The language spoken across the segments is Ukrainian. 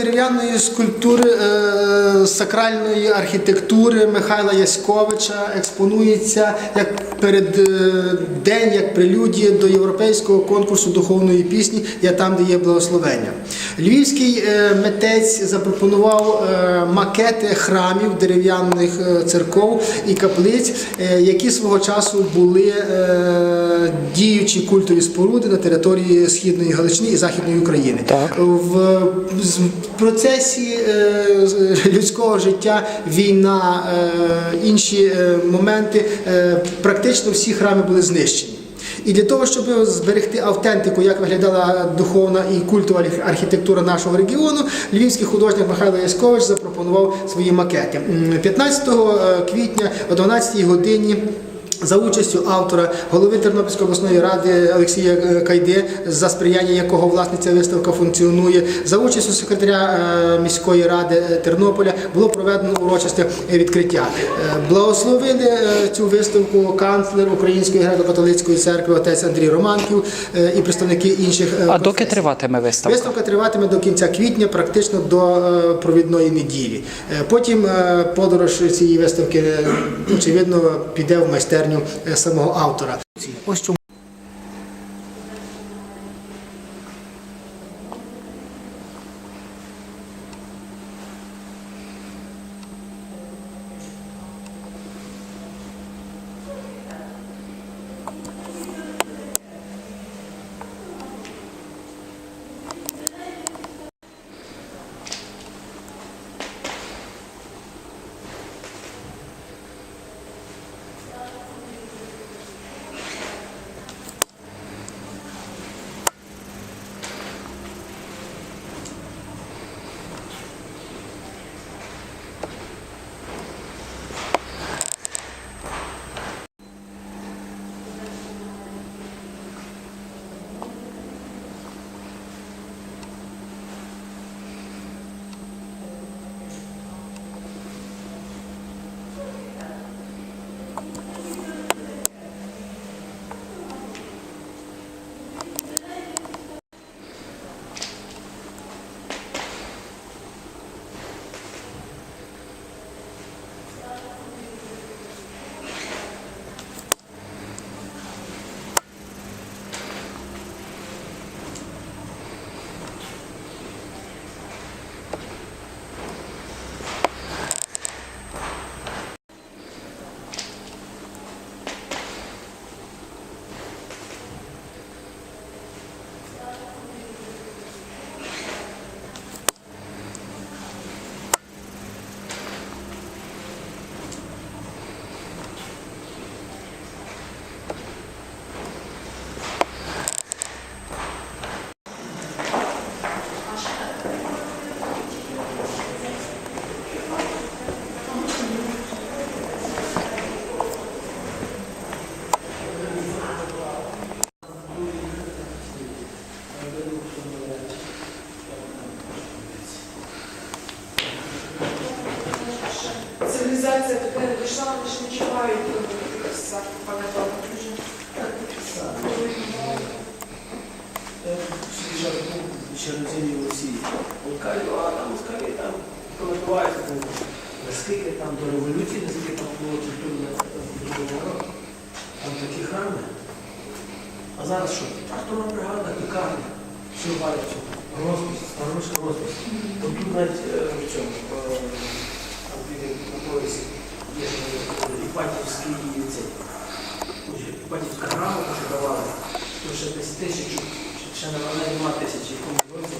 дерев'яної скульптури е, сакральної архітектури Михайла Яськовича експонується як перед е, день, як прелюдія до європейського конкурсу духовної пісні Я там, де є благословення. Львівський е, митець запропонував е, макети храмів дерев'яних е, церков і каплиць, е, які свого часу були е, діючі культові споруди на території Східної Галичини і Західної України. Так. В процесі е, людського життя війна, е, інші е, моменти, е, практично всі храми були знищені. І для того, щоб зберегти автентику, як виглядала духовна і культова архітектура нашого регіону, львівський художник Михайло Яськович запропонував свої макети. 15 квітня о 12 годині. За участю автора голови Тернопільської обласної ради Олексія е, Кайди, за сприяння якого власне ця виставка функціонує, за участю секретаря е, міської ради е, Тернополя було проведено урочисте відкриття. Благословили цю виставку канцлер Української греко-католицької церкви отець Андрій Романків і представники інших. А доки триватиме виставка? Виставка триватиме до кінця квітня, практично до провідної неділі. Потім подорож цієї виставки, очевидно, піде в майстерню е, самого автора. Ось чому. Цивілізація туди не дійшла, вони ж не чувають пам'ятати. ще розумію в Росії. Кажуть, а там москалі там коментуваються, там, наскільки там до революції, наскільки там було культурне року. Там такі храми. А зараз що? Тракторна бригада, пекарня, все валять, розпис, старовинська розпис. Тут навіть е, в цьому, е, там біля на поясі, є ж, е, Іпатівський цей. Ось Іпатівська грамота, що давали, то ще тисячу, ще- на нема тисячі, якому році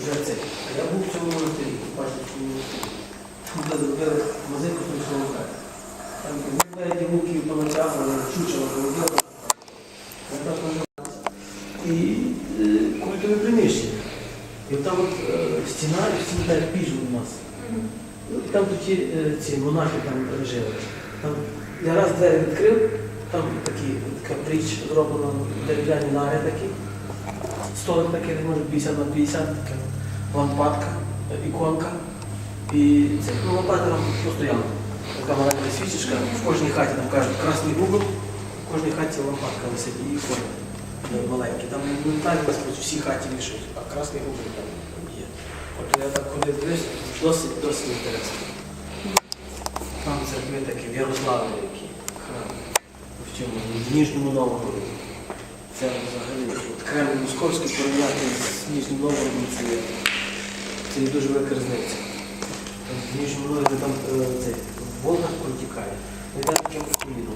вже це. А я був в цьому монастирі, в Іпатівському монастирі. Там де зробили музику з словами. Там навіть руки понатягували, чучело зробили. Якраз і е, культове приміщення. І там от е, стіна, і стіна так піжу у нас. Там ті, е, ці монахи там жили. Там, я раз двері відкрив, там такі, така річ зроблена дерев'яні нари такі. Столик такий, може 50 на 50, така лампадка, іконка. І це, ну, лампадка там постоянно. Така маленька свічечка, в кожній хаті там кажуть красний угол, в кожній хаті лампадка висить і ікона е, маленькі. Там не так всі хаті вішають, а красний угол там є. От я так ходив Досить, досить інтересно. Там церкви такі, в Ярославі які храм. В чому? В Ніжньому Новгороді. Це взагалі Кремль Московський порівняти з Ніжнім Новгородом це це є дуже велика різниця. В Ніжньому Новгороді там е, цей, Волга протікає. Ми там таким міном.